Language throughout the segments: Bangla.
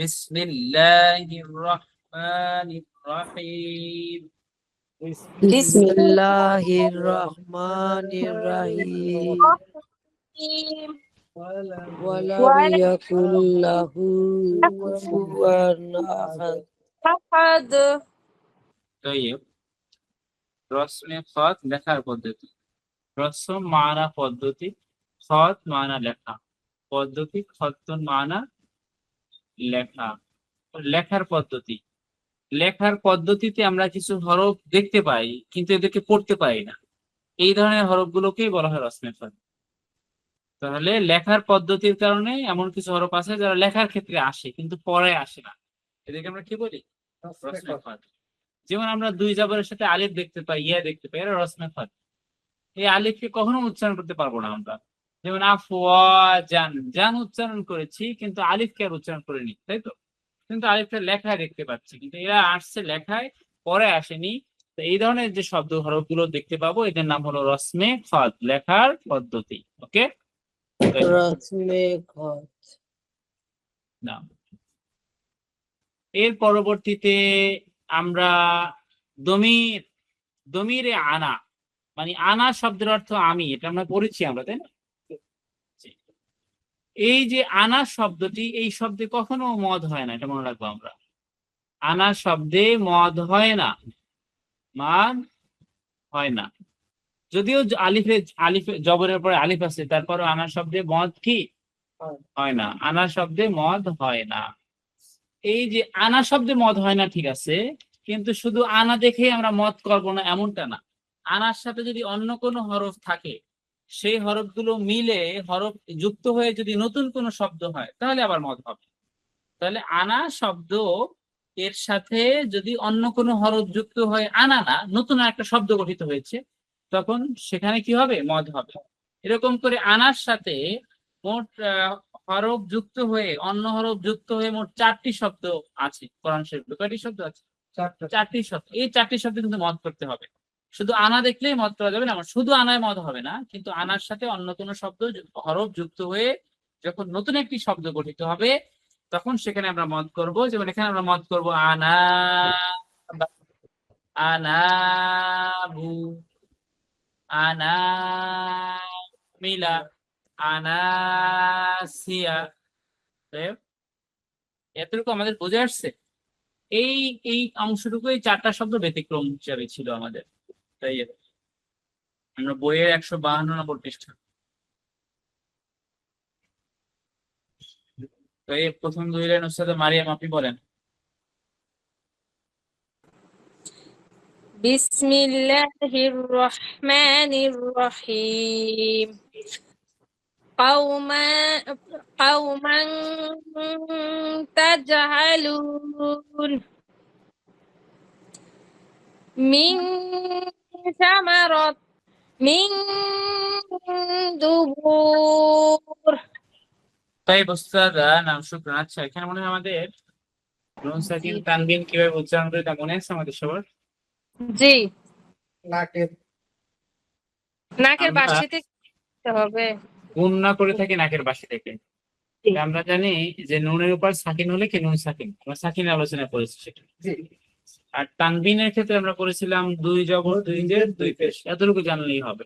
বিসমিল্লাহির রহমানির রহিম بسم الله الرحمن الرحيم ولم يكن له كفوا أحد أحد طيب রসমে খত লেখার পদ্ধতি রসম মানা পদ্ধতি খত মানা লেখা পদ্ধতি খত্তন মানা লেখা। লেখার পদ্ধতি। লেখার পদ্ধতিতে আমরা কিছু হরফ দেখতে পাই কিন্তু এদেরকে পড়তে পারি না। এই ধরনের হরফগুলোকেই বলা হয় রসমে খত তাহলে লেখার পদ্ধতির কারণে এমন কিছু হরফ আছে যারা লেখার ক্ষেত্রে আসে কিন্তু পরে আসে না। এদেরকে আমরা কি বলি? যেমন আমরা দুই জাবরের সাথে আলিফ দেখতে পাই ইয়া দেখতে পাই এটা রসমে খত এই আলিফকে কখনো উচ্চারণ করতে পারব না আমরা। যেমন আফওয়াজান জান উচ্চারণ করেছি কিন্তু আলিফকে আর উচ্চারণ করিনি তাই তো? কিন্তু আলিফকে লেখায় দেখতে পাচ্ছি কিন্তু এরা আসছে লেখায় পরে আসেনি। তো এই ধরনের যে শব্দ হরফগুলো দেখতে পাবো এদের নাম হলো রসমে খত লেখার পদ্ধতি ওকে? খত এর পরবর্তীতে আমরা দমির দমিরে আনা মানে আনা শব্দের অর্থ আমি এটা আমরা পড়েছি আমরা তাই না? এই যে আনা শব্দটি এই শব্দে কখনো মদ হয় না এটা মনে রাখব আমরা। আনা শব্দে মদ হয় না মান হয় না। যদিও আলিফে আলিফে জবরের পরে আলিফ আছে তারপরে আনা শব্দে মদ কি? হয় না আনা শব্দে মদ হয় না। এই যে আনা শব্দে মদ হয় না ঠিক আছে কিন্তু শুধু আনা দেখেই আমরা মদ করব না এমনটা না। আনার সাথে যদি অন্য কোনো হরফ থাকে সেই হরফগুলো মিলে হরফ যুক্ত হয়ে যদি নতুন কোনো শব্দ হয় তাহলে আবার মদ হবে। তাহলে আনা শব্দ এর সাথে যদি অন্য কোনো হরফ যুক্ত হয়ে আনা না নতুন একটা শব্দ গঠিত হয়েছে তখন সেখানে কি হবে? মদ হবে। এরকম করে আনার সাথে মোট আহ, হরফ যুক্ত হয়ে অন্য হরফ যুক্ত হয়ে মোট চারটি শব্দ আছে। কোরআন শরীফে কয়টি শব্দ আছে? চারটি। শব্দ। এই চারটি শব্দ কিন্তু মত করতে হবে। শুধু আনা দেখলেই মত করা যাবে না শুধু আনায় মত হবে না, কিন্তু আনার সাথে অন্য কোনো শব্দ হরফ যুক্ত হয়ে যখন নতুন একটি শব্দ গঠিত হবে, তখন সেখানে আমরা মত করব। যেমন এখানে আমরা মত করব, আনা আনাবু আনা মিলা আনাসিয়া এতটুকু আমাদের বোঝা আসছে? এই এই অংশটুকু এই চারটা শব্দ ব্যতিক্রম হিসাবে ছিল আমাদের। তাই আর কি। আমরা বইয়ের একশো বাহান্ন নম্বর পৃষ্ঠা তো এই প্রথম দুই লাইন ওস্তাদ মারিয়াম আপনি বলেন بسم الله الرحمن الرحيم قوما قوما تجهلون من ثمرة من دبور তাই ওস্তাদ নাম শুক্রান আচ্ছা এখানে মনে হয় আমাদের নুন সাকিন তানবিন কিভাবে উচ্চারণ করে তা মনে আছে আমাদের সবার জি নাকের নাকের আমরা- বাসি থেকে করতে হবে গুণ না করে থাকি নাকের বাসি থেকে জি। আমরা জানি যে নুনের উপর সাকিন হলে কি নুন সাকিন আমরা সাকিন আলোচনা করেছি সেটা আর তানবিনের ক্ষেত্রে আমরা করেছিলাম দুই জবর দুই জের দুই পেশ। এতটুকু জানলেই হবে।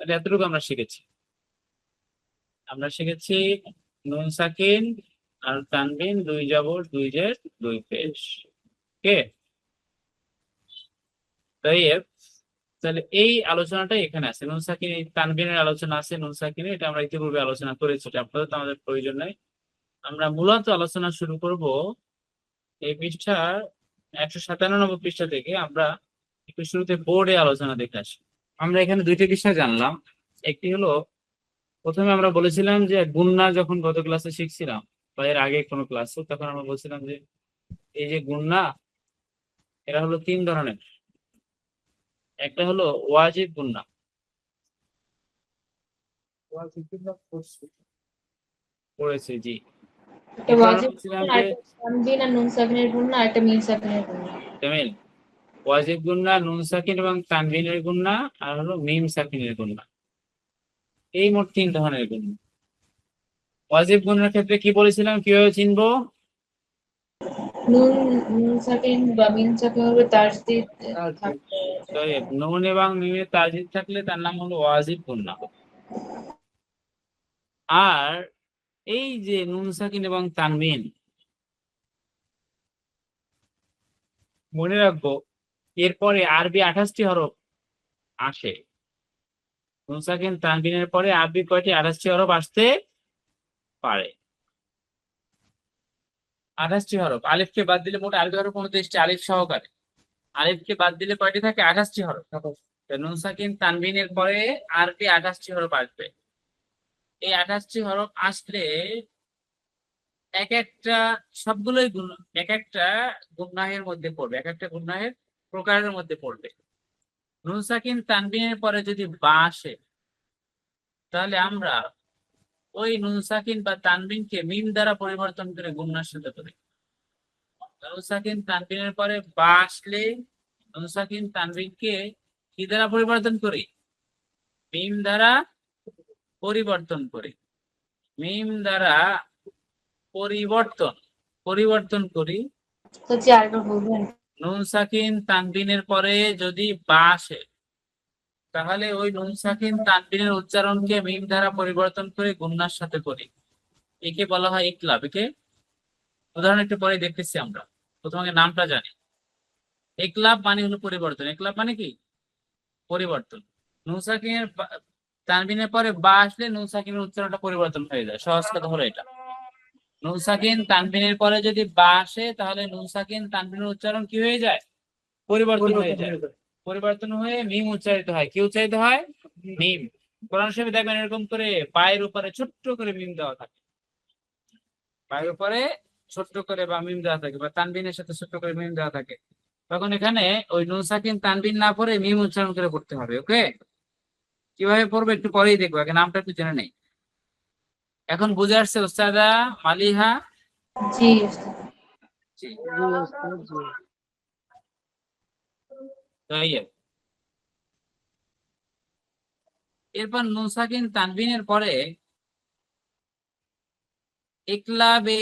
এতটুকু আমরা শিখেছি। আমরা শিখেছি নুন, সাকিন আর তানবিন, দুই জবর দুই জের দুই পেশ। কে তাই তাহলে এই আলোচনাটা এখানে আছে। নুন, সাকিন, তানবিনের আলোচনা আছে, নুন, সাকিনে এটা আমরা ইতিপূর্বে আলোচনা করেছি, এটা আপাতত আমাদের প্রয়োজন নাই। আমরা মূলত আলোচনা শুরু করব এই পৃষ্ঠা একশো সাতান্ন নম্বর পৃষ্ঠা থেকে আমরা একটু শুরুতে বোর্ডে আলোচনা দেখে আসি। আমরা এখানে দুইটা বিষয় জানলাম। একটি হলো, প্রথমে আমরা বলেছিলাম যে গুন্না যখন গত ক্লাসে শিখছিলাম বা এর আগে কোনো ক্লাসে তখন আমরা বলছিলাম যে এই যে গুন্না, এরা হলো তিন ধরনের। একটা হলো ওয়াজিব গুন্না। পড়েছে, জি। একটা ওয়াজিব নুন সাকিনের গুণনা একটা মিম সাকিনের গুণনা জামিল ওয়াজিব গুন্না নুন সাকিন এবং তানবিনের আর হলো মিম সাকিনের এই মোট তিন ধরনের ওয়াজিব ক্ষেত্রে কি বলেছিলাম? কীভাবে চিনবো? নুন নুন সাকিন বা মিন সাকিন হবে তাসদিদ নুন এবং মিমে তাজিদ থাকলে তার নাম হলো ওয়াজিব গুন্না আর এই যে নুন সাকিন এবং তানবিন মনে রাখব এরপরে আরবি আঠাশটি হরফ আসে। নুন সাকিন তানবিনের পরে আরবি কয়টি আঠাশটি হরফ আসতে পারে। আঠাশটি হরফ আলিফকে বাদ দিলে মোট আরবি হরফ উনত্রিশটি আলিফ সহকারে। আলিফকে বাদ দিলে কয়টি থাকে? আঠাশটি হরফ। নুন সাকিন তানবিনের পরে আরবি আঠাশটি হরফ আসবে। এই আঠাশটি হরফ আসলে এক একটা সবগুলোই এক একটা গুণাহের মধ্যে পড়বে, এক একটা গুণাহের প্রকারের মধ্যে পড়বে। নুন, সাকিন, তানবিনের পরে যদি বা আসে, তাহলে আমরা ওই নুন, সাকিন বা তানবিনকে মিম দ্বারা পরিবর্তন করে গুণার সাথে করি। নুন, সাকিন, তানবিনের পরে বা আসলে নুন, সাকিন, তানবিনকে কি দ্বারা পরিবর্তন করি? মিম দ্বারা পরিবর্তন করি। মিম দ্বারা পরিবর্তন পরিবর্তন করি। নুন সাকিন তানবিনের পরে যদি বা আসে তাহলে ওই নুন সাকিন তানবিনের উচ্চারণকে মিম দ্বারা পরিবর্তন করে গুন্নার সাথে করি। একে বলা হয় ইকলাব। একে উদাহরণ একটু পরে দেখতেছি আমরা। প্রথমে নামটা জানি। একলাব মানে হলো পরিবর্তন। একলাব মানে কি? পরিবর্তন। নুন সাকিনের তানবিনের পরে বা আসলে নুন সাকিনের উচ্চারণটা পরিবর্তন হয়ে যায়। সহজ কথা হলো এটা। নুন সাকিন তানবিনের পরে যদি বা আসে তাহলে নুন সাকিন তানবিনের উচ্চারণ কি হয়ে যায়? পরিবর্তন হয়ে যায়। পরিবর্তন হয়ে মিম উচ্চারিত হয়। কি উচ্চারিত হয়? মিম। কোরআন শরীফে দেখবেন এরকম করে পায়ের উপরে ছোট্ট করে মিম দেওয়া থাকে। পায়ের উপরে ছোট্ট করে বা মিম দেওয়া থাকে বা তানবিনের সাথে ছোট্ট করে মিম দেওয়া থাকে। তখন এখানে ওই নুন সাকিন তানবিন না পড়ে মিম উচ্চারণ করে পড়তে হবে ওকে? কীভাবে পড়বে একটু পরেই দেখব আগে নামটা একটু জেনে নেই। এখন বুঝে আসছে ওস্তাদা মালিহা? জি। জি। এরপর নুন সাকিন তানবিনের পরে ইকলাবে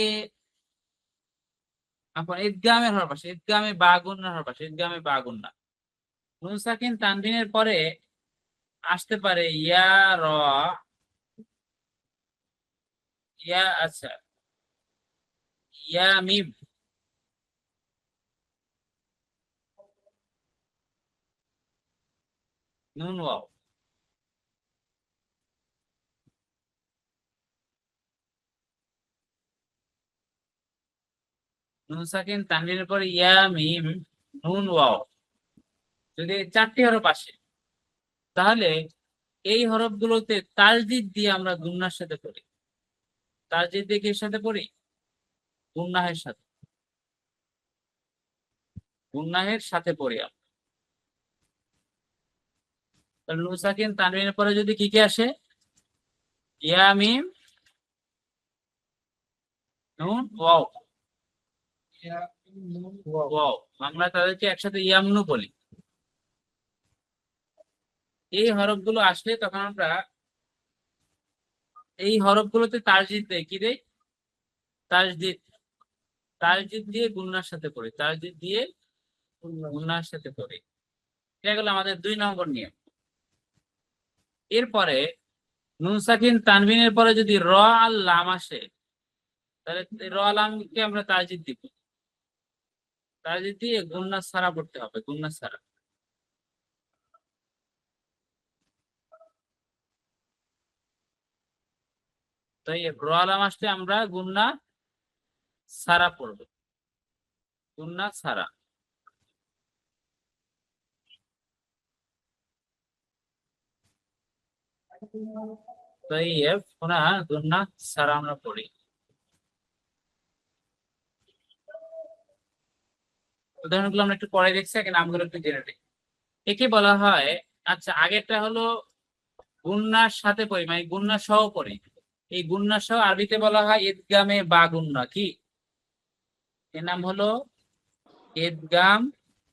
আপনার ঈদগামের হরফ আসে ঈদগামে বাগুন্নার হরফ আসে ঈদগামে বাগুন্না নুন সাকিন তানবিনের পরে আসতে পারে, ইয়া র, ইয়া আচ্ছা ইয়া মিম। নুন ওয়াও। নুন সাকিন তানবিনের পরে ইয়া মিম, নুন ওয়াও। যদি চারটি হরফ আসে। তাহলে এই হরফগুলোতে তালজিদ দিয়ে আমরা গুন্নার সাথে করি তালজিদ দিয়ে কির সাথে করি গুন্নাহের সাথে। গুন্নাহের সাথে পড়ি আমরা। তাহলে নুন সাকিন তানবিনের পরে যদি কি কি আসে? মিম নুন ওয়াও। ওয়াও। আমরা তাদেরকে একসাথে ইয়ামনু বলি। এই হরফগুলো আসলে তখন আমরা এই হরফগুলোতে তারজিদ দেয় কি দেয় তাজদিদ। তাজদিদ দিয়ে গুন্নার সাথে পড়ি। তাজদিদ দিয়ে গুন্নার সাথে পড়ি। এটা গেল আমাদের দুই নম্বর নিয়ম। এরপরে নুন সাকিন তানবিনের পরে যদি র আর লাম আসে, তাহলে র লামকে আমরা তাজিদ দিব। তাজিদ দিয়ে গুন্না সারা পড়তে হবে গুন্না সারা। তাই রোয়ালাম আসলে আমরা গুন্না সারা পড়ব। গুন্না সারা আমরা পড়ি। আমরা একটু পরে দেখছি নামগুলো একটু জেনে একে বলা হয় আচ্ছা আগেরটা হলো গুন্নার সাথে পড়ি মানে গুন্না সহ পড়ি। এই গুন্না সহ আরবিতে বলা হয় ঈদগামে বা গুন্না কি? এর নাম হলো এদগাম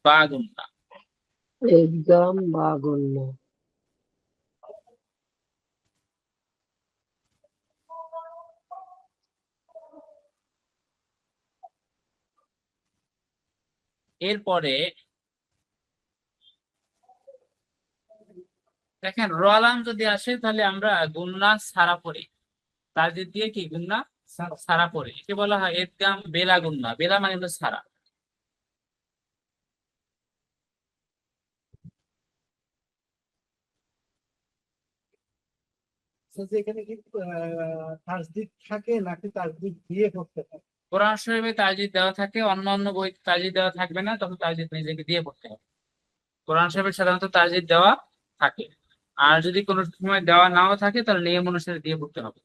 বা গুন্না। এদগাম বা গুন্না। এরপরে দেখেন রলাম যদি আসে তাহলে আমরা গুন্না সারা পড়ি। তার দিয়ে কি গুন্না সারা পড়ি। একে বলা হয় এদগাম বেলা গুন্না বেলা মানে হলো সারা। এখানে কি তাসদিদ থাকে নাকি তাসদিদ দিয়ে পড়তে হয়? কোরআন শরীফে তাজিদ দেওয়া থাকে অন্য অন্য বই তাজিদ দেওয়া থাকবে না তখন তাজিদ নিজেকে দিয়ে পড়তে হবে কোরআন শরীফে সাধারণত তাজিদ দেওয়া থাকে। আর যদি কোনো সময় দেওয়া নাও থাকে তাহলে নিয়ম অনুসারে দিয়ে পড়তে হবে?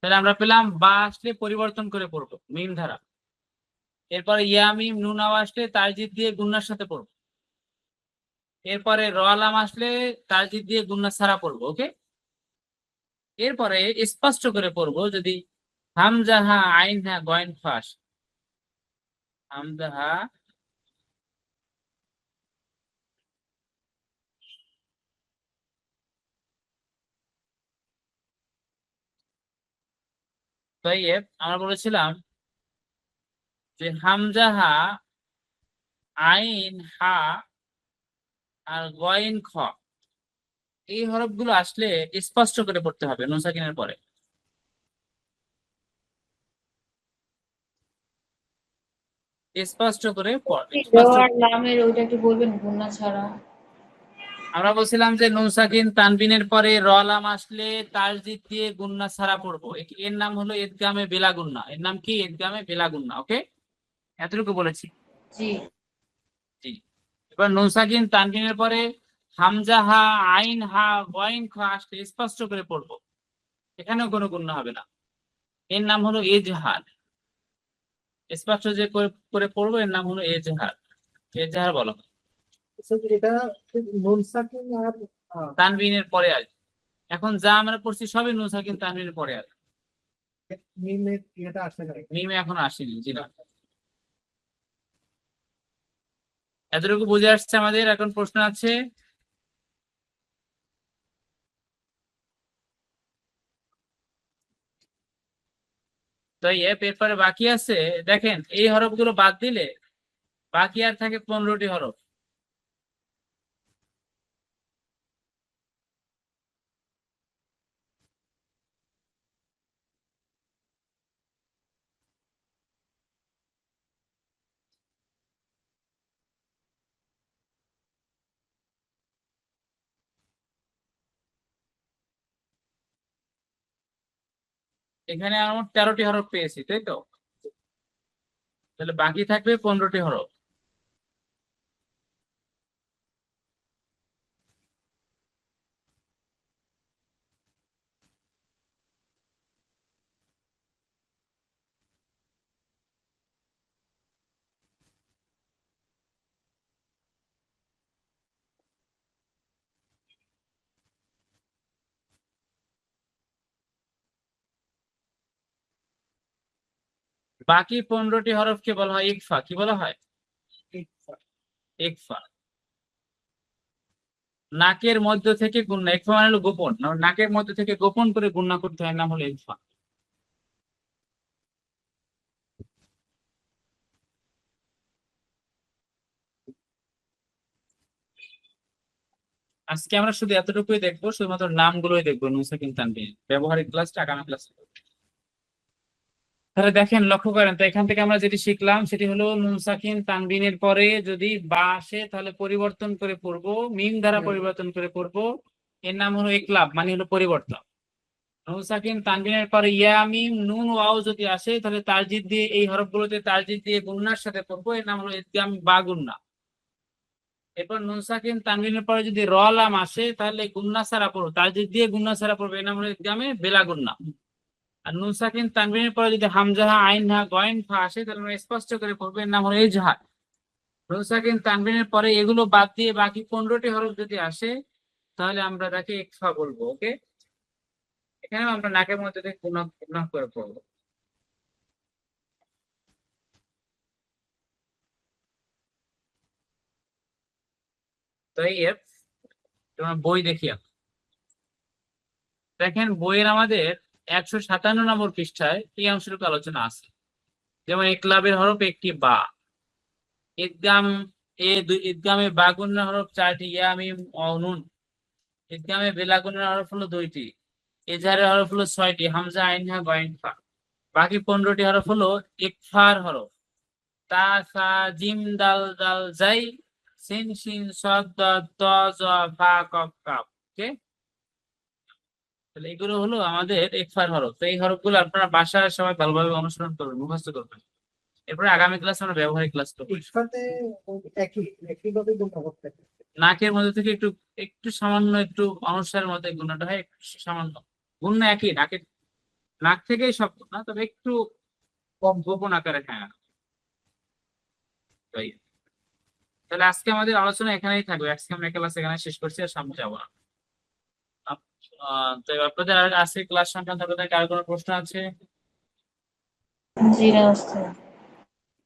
তাহলে আমরা পেলাম বা আসলে পরিবর্তন করে পড়ব মিম ধারা। এরপরে ইয়ামিম নুন আওয়া আসলে তাজিদ দিয়ে গুন্নার সাথে পড়ব। এরপরে রলাম আসলে তাজিদ দিয়ে গুন্না ছাড়া পড়ব, ওকে? এরপরে স্পষ্ট করে পড়ব যদি হামজাহা আইন হা গয়েন ফাস। হামজাহা তৈব আমরা বলেছিলাম যে হামজাহা আইন হা আর গয়েন খ, এই হরফগুলো আসলে স্পষ্ট করে পড়তে হবে নুসাকিনের পরে। স্পষ্ট করে পড় নামের ওইটা একটু বলবেন? গুন্না ছাড়া। আমরা বলছিলাম যে নুন সাকিন তানবিনের পরে রলাম আসলে তাসদিদ দিয়ে গুন্না ছাড়া পড়ব। এর নাম হলো ঈদগামে বেলা গুন্না। এর নাম কি? ঈদগামে বেলা গুন্না ওকে? এতটুকু বলেছি। জি। জি। এবার নুন সাকিন তানবিনের পরে হামজা হা আইন হা গয়েন খ আসলে স্পষ্ট করে পড়ব। এখানেও কোনো গুন্না হবে না। এর নাম হলো এজহার। স্পষ্ট যে করে- করে পড়ব এর নাম হলো এজহার। এজহার বলো। বলছে যে এটা নুন সাকিন আর তানবিনের পরে আসবে এখন যা আমরা পড়ছি সবই নুন সাকিন তানবিনের পরে আসবে মিমের এটা আসে না মিমে এখন আসেনি জি না। এতটুকু বুঝে আসছে আমাদের এখন প্রশ্ন আছে। তো এ পেপারে বাকি আছে। দেখেন এই হরফগুলো বাদ দিলে বাকি আর থাকে পনেরোটি হরফ। এখানে আমার তেরোটি হরফ পেয়েছি তাই তো? তাহলে বাকি থাকবে পনেরোটি হরফ। বাকি পনেরোটি হরফকে বলা হয় ইকফা কি বলা হয়? ইকফা। নাকের মধ্য থেকে গুণনা ইকফা মানে হলো গোপন। নাকের মধ্য থেকে গোপন করে গুণনা করতে হয় নাম হলো ইকফা। আজকে আমরা শুধু এতটুকুই দেখব শুধুমাত্র নামগুলোই দেখব নুসাকিন তানবিন ব্যবহারিক ক্লাসটা আগামী ক্লাস তাহলে দেখেন লক্ষ্য করেন তো এখান থেকে আমরা যেটি শিখলাম সেটি হলো নুন সাকিন তানবিনের পরে যদি বা আসে তাহলে পরিবর্তন করে পড়ব মিম দ্বারা পরিবর্তন করে পড়ব। এর নাম হলো একলাব মানে হলো পরিবর্তন। নুন সাকিন তানবিনের পরে ইয়া মিম নুন ওয়াও যদি আসে তাহলে তারজিদ দিয়ে এই হরফগুলোতে তারজিদ দিয়ে গুন্নার সাথে পড়ব এর নাম হলো ইদগাম বা গুন্না। এরপর নুন সাকিন তানবিনের পরে যদি র লাম আসে তাহলে গুন্না সারা পড়ব তারজিদ দিয়ে গুন্না সারা পড়বে এর নাম হলো ইদগামে বেলা গুন্না। আর নুন সাকিন তানবিনের পরে যদি হামজাহা আইন হা, গয়েন ফা আসে, তাহলে স্পষ্ট করে পড়ব এর নাম হলো এজহার নুন তানবিনের পরে এগুলো বাদ দিয়ে বাকি পনেরোটি হরফ যদি আসে, তাহলে আমরা তাকে ইকফা বলব, ওকে? এখানেও আমরা নাকের মধ্যে থেকে গুণা গুণা করে পড়ব। তোমার বই দেখি এখন। দেখেন বইয়ের আমাদের একশো সাতান্ন নম্বর পৃষ্ঠায় এই অংশটুকু আলোচনা আছে। যেমন একলাবের হরফ একটি বা। ঈদগাম এ ঈদগামে বাগুনের হরফ চারটি, ইয়া, মিম ও নুন। ঈদগামে বেলাগুনের হরফ হলো দুইটি। এজাহারের হরফ হলো ছয়টি, হামজা, আইন, হা গয়েন ফা। বাকি পনেরোটি হরফ হলো ইকফার হরফ। তা, সা, জিম, দাল দাল জাই, সিন সিন, সদ ত, জ, ফা কফ কাফ ওকে তাহলে এগুলো হলো আমাদের ইকফার হরফ। তো এই হরফগুলো আপনারা বাসার সবাই ভালোভাবে অনুসরণ করবেন মুখস্থ করবেন। এরপরে আগামী ক্লাস আমরা ব্যবহারিক ক্লাস করব। নাকের মধ্যে থেকে একটু একটু সামান্য একটু অনুসারের মধ্যে গুণটা হয় একটু সামান্য। গুণ না একই নাকের নাক থেকেই সব না তবে একটু কম গোপন আকারে হ্যাঁ। তাই। তাহলে আজকে আমাদের আলোচনা এখানেই থাকবে। আজকে আমরা ক্লাস এখানে শেষ করছি আর সামনে যাব না। তো আপনাদের আর আজকে ক্লাস সংক্রান্ত আপনাদের কার কোনো প্রশ্ন আছে?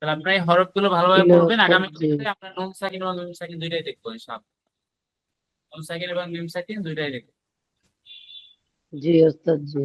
তাহলে আপনার এই হরফগুলো ভালোভাবে পড়বেন। আগামী। ক্লাসে আমরা নুন সাকিন এবং মিম সাকিন দুইটাই দেখব সব নুন সাকিন এবং মিম সাকিন দুইটাই দেখব। জি ওস্তাদ জি।